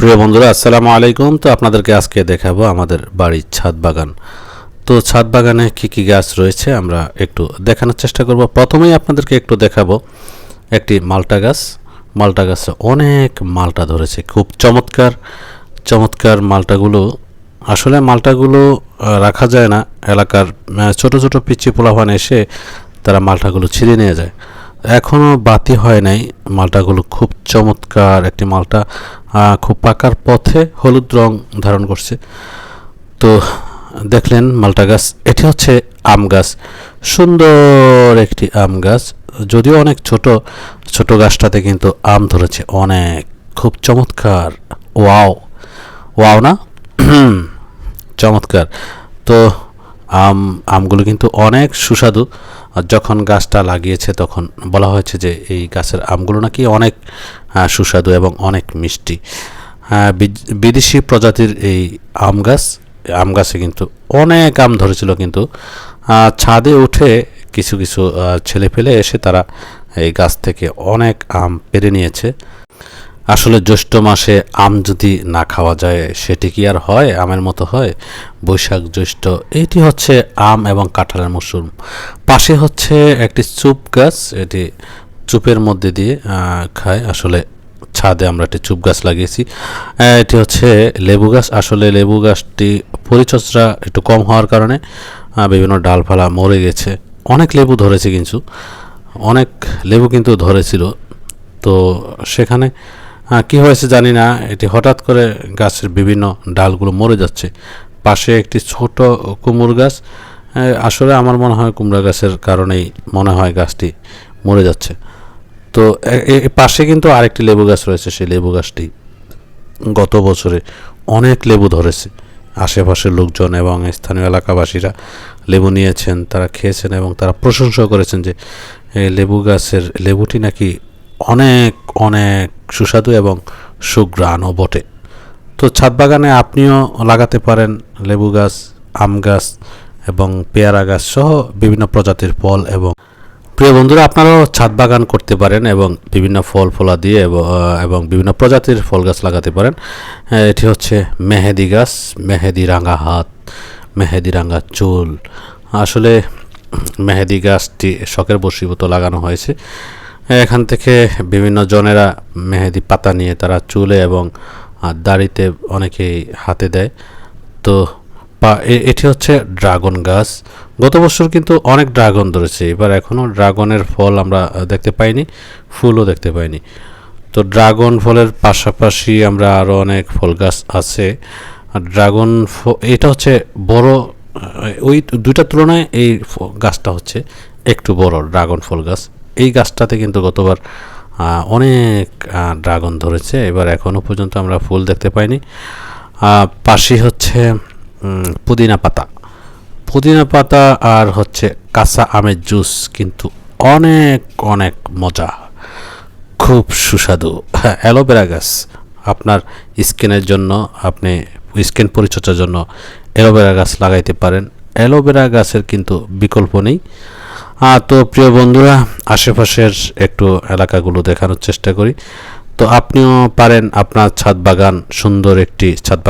প্রিয় বন্ধুরা, আসসালামু আলাইকুম। তো আপনাদেরকে আজকে দেখাবো আমাদের বাড়ির ছাদ বাগান। তো ছাদ বাগানে কি কি গাছ রয়েছে আমরা একটু দেখানোর চেষ্টা করব। প্রথমেই আপনাদেরকে একটু দেখাবো একটি মালটা গাছ। মালটা গাছে অনেক মালটা ধরেছে, খুব চমৎকার। চমৎকার মালটাগুলো, আসলে মালটাগুলো রাখা যায় না। এলাকার ছোট ছোট পিচ্ছি পোলাভান এসে তারা মালটাগুলো ছিঁড়ে নিয়ে যায়। এখনও বাতি হয় নাই। মালটাগুলো খুব চমৎকার একটি মালটা খুব পাকার পথে হলুদ রং ধারণ করছে। তো দেখলেন মালটা গাছ, এটি হচ্ছে আম গাছ। সুন্দর একটি আম গাছ, যদিও অনেক ছোট ছোট গাছটাতে কিন্তু আম ধরেছে অনেক। খুব চমৎকার। ওয়াও। ওয়াও না? চমৎকার। তো আম, আমগুলো কিন্তু অনেক সুস্বাদু। যখন গাছটা লাগিয়েছে তখন বলা হয়েছে যে এই গাছের আমগুলো নাকি অনেক সুস্বাদু এবং অনেক মিষ্টি। বিদেশি প্রজাতির এই আম গাছ, আম গাছে কিন্তু অনেক আম ধরেছিল কিন্তু ছাদে উঠে কিছু কিছু ছেলে ফেলে এসে তারা এই গাছ থেকে অনেক আম পেরে নিয়েছে। আসলে জ্যৈষ্ঠ মাসে আম যদি না খাওয়া যায়, সেটি কি আর হয়? আমের মতো হয়? বৈশাখ জ্যৈষ্ঠ, এটি হচ্ছে আম এবং কাঁঠালের মৌসুম পাশে হচ্ছে একটি চুপ গাছ, এটি চুপের মধ্যে দিয়ে খায়। আসলে ছাদে আমরা একটি চুপ গাছ লাগিয়েছি। এটি হচ্ছে লেবু গাছ। আসলে লেবু গাছটি পরিচর্যা একটু কম হওয়ার কারণে বিভিন্ন ডালপালা মরে গেছে। অনেক লেবু ধরেছে কিন্তু। অনেক লেবু কিন্তু ধরেছিল। তো সেখানে আহ, কি হয়েছে জানি না। এটি হঠাৎ করে গাছের বিভিন্ন ডালগুলো মরে যাচ্ছে। পাশে একটি ছোট কুমড় গাছ আসলে আমার মনে হয় কুমড়া গাছের কারণেই মনে হয় গাছটি মরে যাচ্ছে। তো পাশে কিন্তু আরেকটি লেবু গাছ রয়েছে সেই লেবু গাছটি গত বছরে অনেক লেবু ধরেছে। আশেপাশের লোকজন এবং স্থানীয় এলাকাবাসীরা লেবু নিয়েছেন তারা খেয়েছেন এবং তারা প্রশংসা করেছেন যে লেবু গাছের লেবুটি নাকি অনেক অনেক সুস্বাদু এবং সুগ্রাণও বটে। তো ছাদ বাগানে আপনিও লাগাতে পারেন লেবু গাছ, আম গাছ এবং পেয়ারা গাছ সহ বিভিন্ন প্রজাতির ফল এবং প্রিয় বন্ধুরা, আপনারাও ছাদ বাগান করতে পারেন এবং বিভিন্ন ফল ফলা দিয়ে এবং বিভিন্ন প্রজাতির ফল গাছ লাগাতে পারেন। এটি হচ্ছে মেহেদি গাছ, মেহেদি রাঙা হাত, মেহেদি রাঙা চুল। আসলে মেহেদি গাছটি শখের বশীভূত লাগানো হয়েছে। এখান থেকে বিভিন্ন জনেরা মেহেদি পাতা নিয়ে তারা চুলে এবং দাড়িতে অনেকেই হাতে দেয়। তো এটি হচ্ছে ড্রাগন গাছ। গত বছর কিন্তু অনেক ড্রাগন ধরেছে। এবার এখনও ড্রাগনের ফল আমরা দেখতে পাইনি, ফুলও দেখতে পাইনি। তো ড্রাগন ফলের পাশাপাশি আমরা আরও অনেক ফল গাছ আছে। ড্রাগন এটা হচ্ছে বড় ওই দুইটার তুলনায় এই গাছটা হচ্ছে একটু বড় ড্রাগন ফল গাছ। এই গাছটাতে কিন্তু গতবার অনেক ড্রাগন ধরেছে। এবার এখনও পর্যন্ত আমরা ফুল দেখতে পাইনি। পাশে হচ্ছে পুদিনা পাতা। পুদিনা পাতা আর হচ্ছে কাঁচা আমের জুস কিন্তু অনেক অনেক মজা। খুব সুস্বাদু। অ্যালোভেরা গাছ, আপনার স্কিনের জন্য, আপনি স্কিন পরিচর্যার জন্য অ্যালোভেরা গাছ লাগাইতে পারেন। অ্যালোভেরা গাছের কিন্তু বিকল্প নেই। তো প্রিয় বন্ধুরা, আশেপাশের একটু এলাকাগুলো দেখানোর চেষ্টা করি। তো আপনিও পারেন আপনার ছাদ বাগান, সুন্দর একটি ছাদ বাগান